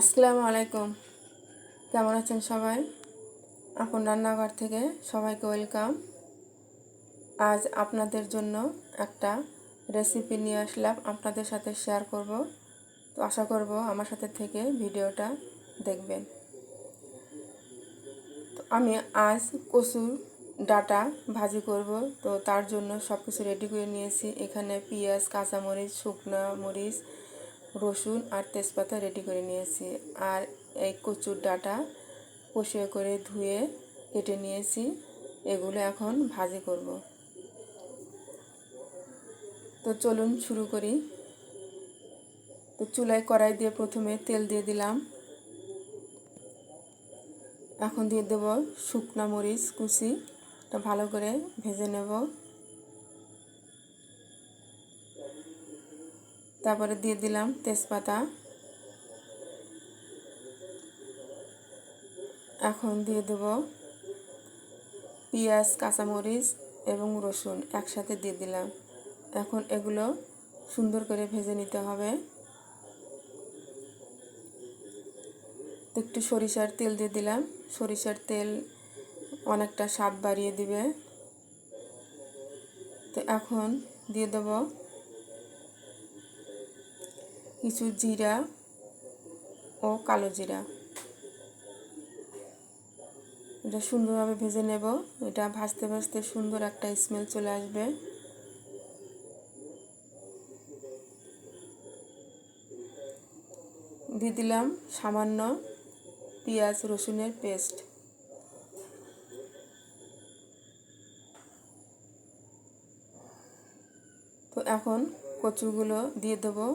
আসসালামু আলাইকুম। কেমন আছেন সবাই? আপন রান্নাঘর থেকে সবাইকে ওয়েলকাম। আজ আপনাদের জন্য একটা রেসিপি নিয়ে আসলাম, আপনাদের সাথে শেয়ার করব। তো আশা করব আমার সাথে থেকে ভিডিওটা দেখবেন। তো আমি আজ কচুর ডাটা ভাজি করব। তো তার জন্য সব কিছু রেডি করে নিয়েছি। এখানে পেঁয়াজ, কাঁচামরিচ, শুকনো মরিচ রসুন আর তেজপাতা রেডি করে নিয়েছি। আর এই কচুর ডাটা কষিয়ে করে ধুয়ে কেটে নিয়েছি। এগুলো এখন ভাজি করব। তো চলুন শুরু করি। তো চুলায় কড়াই দিয়ে প্রথমে তেল দিয়ে দিলাম। এখন দিয়ে দেব শুকনা মরিচ কুচি। ভালো করে ভেজে নেব। তারপরে দিয়ে দিলাম তেজপাতা। এখন দিয়ে দেব পেঁয়াজ, কাঁচামরিচ এবং রসুন একসাথে দিয়ে দিলাম। এখন এগুলো সুন্দর করে ভেজে নিতে হবে। একটু সরিষার তেল দিয়ে দিলাম। সরিষার তেল অনেকটা স্বাদ বাড়িয়ে দিবে। তো এখন দিয়ে দেবো কিছু জিরা ও কালো জিরা। এটা সুন্দরভাবে ভেজে নেব। এটা ভাজতে ভাজতে সুন্দর একটা স্মেল চলে আসবে। দিয়ে দিলাম সামান্য পেঁয়াজ রসুনের পেস্ট তো এখন কচুগুলো দিয়ে দেবো।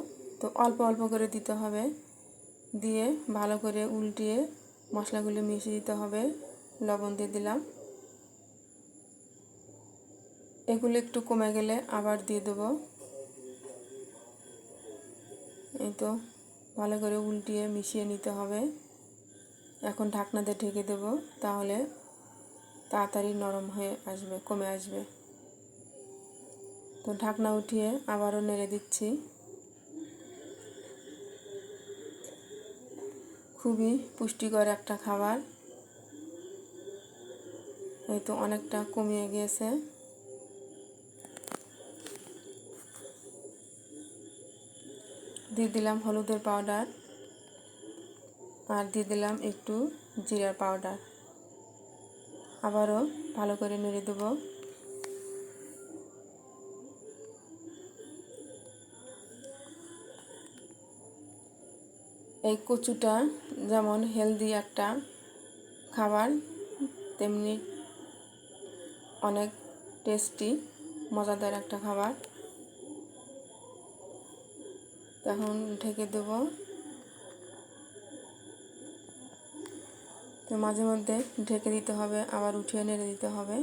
তো অল্প অল্প করে দিতে হবে। দিয়ে ভালো করে উল্টিয়ে মশলাগুলো মিশিয়ে দিতে হবে। লবণ দিয়ে দিলাম। এগুলো একটু কমে গেলে আবার দিয়ে দেবো। এই তো ভালো করে উল্টিয়ে মিশিয়ে নিতে হবে। এখন ঢাকনাতে ঢেকে দেব তাহলে তাড়াতাড়ি নরম হয়ে আসবে, কমে আসবে। তো ঢাকনা উঠিয়ে আবারও নেড়ে দিচ্ছি। খুবই পুষ্টিকর একটা খাবার। এই তো অনেকটা কমিয়ে গিয়েছে। দিয়ে দিলাম হলুদের পাউডার আর দিয়ে দিলাম একটু জিরার পাউডার আবারও ভালো করে নেড়ে দেবো। এই কচুটা যেমন হেলদি একটা খাবার, তেমনি অনেক টেস্টি মজাদার একটা খাবার। এখন ঢেকে দেব। তো মাঝে মধ্যে ঢেকে দিতে হবে, আবার উঠিয়ে নেড়ে দিতে হবে।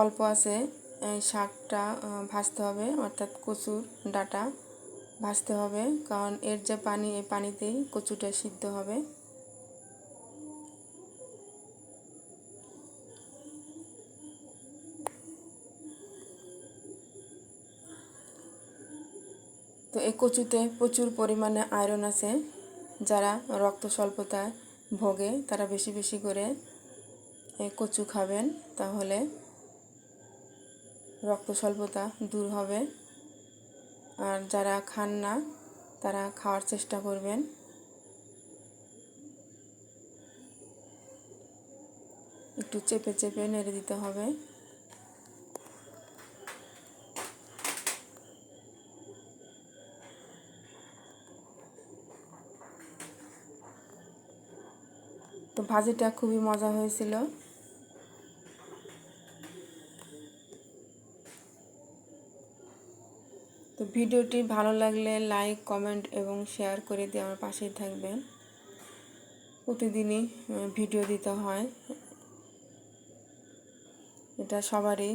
অল্প আছে শাকটা ভাজতে হবে, অর্থাৎ কচুর ডাটা। ভাজতে হবে, কারণ এর যে পানি, এই পানিতেই কচুটা সিদ্ধ হবে। তো এই কচুতে প্রচুর পরিমাণে আয়রন আছে। যারা রক্ত স্বল্পতায় ভোগে, তারা বেশি বেশি করে এই কচু খাবেন, তাহলে রক্ত স্বল্পতা দূর হবে। আর যারা খান না, তারা খাওয়ার চেষ্টা করবেন। একটু চেপে চেপে নেড়ে দিতে হবে। তো ভাজিটা খুবই মজা হয়েছিল। তো ভিডিওটি ভালো লাগলে লাইক, কমেন্ট এবং শেয়ার করে দিয়ে আমার পাশেই থাকবেন। প্রতিদিনই ভিডিও দিতে হয়। এটা সবারই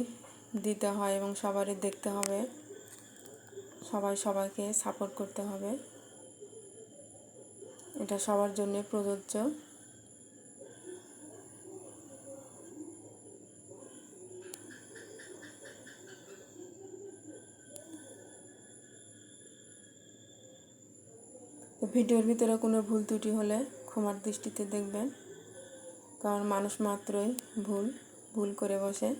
দিতে হয় এবং সবারই দেখতে হবে। সবাই সবাইকে সাপোর্ট করতে হবে। এটা সবার জন্য প্রযোজ্য। ভিডিওর ভিতরে কোনো ভুল ত্রুটি হলে ক্ষমার দৃষ্টিতে দেখবেন। কারণ মানুষ মাত্রই ভুল ভুল করে বসে।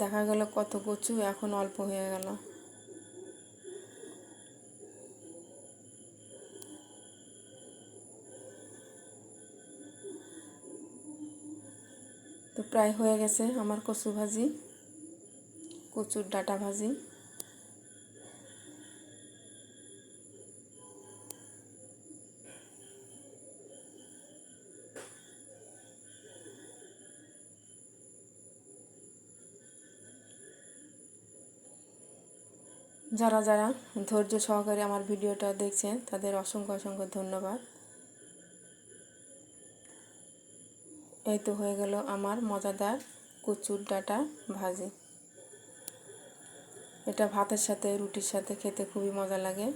দেখা গেল কত কচু, এখন অল্প হয়ে গেল। প্রায় হয়ে গেছে আমার কচু ভাজি, কচুর ডাটা ভাজি। যারা যারা ধৈর্য সহকারে আমার ভিডিওটা দেখছেন, তাদের অসংখ্য অসংখ্য ধন্যবাদ। এই তো হয়ে গেল আমার মজাদার কচুর ডাটা ভাজি। এটা ভাতের সাথে, রুটির সাথে খেতে খুবই মজা লাগে।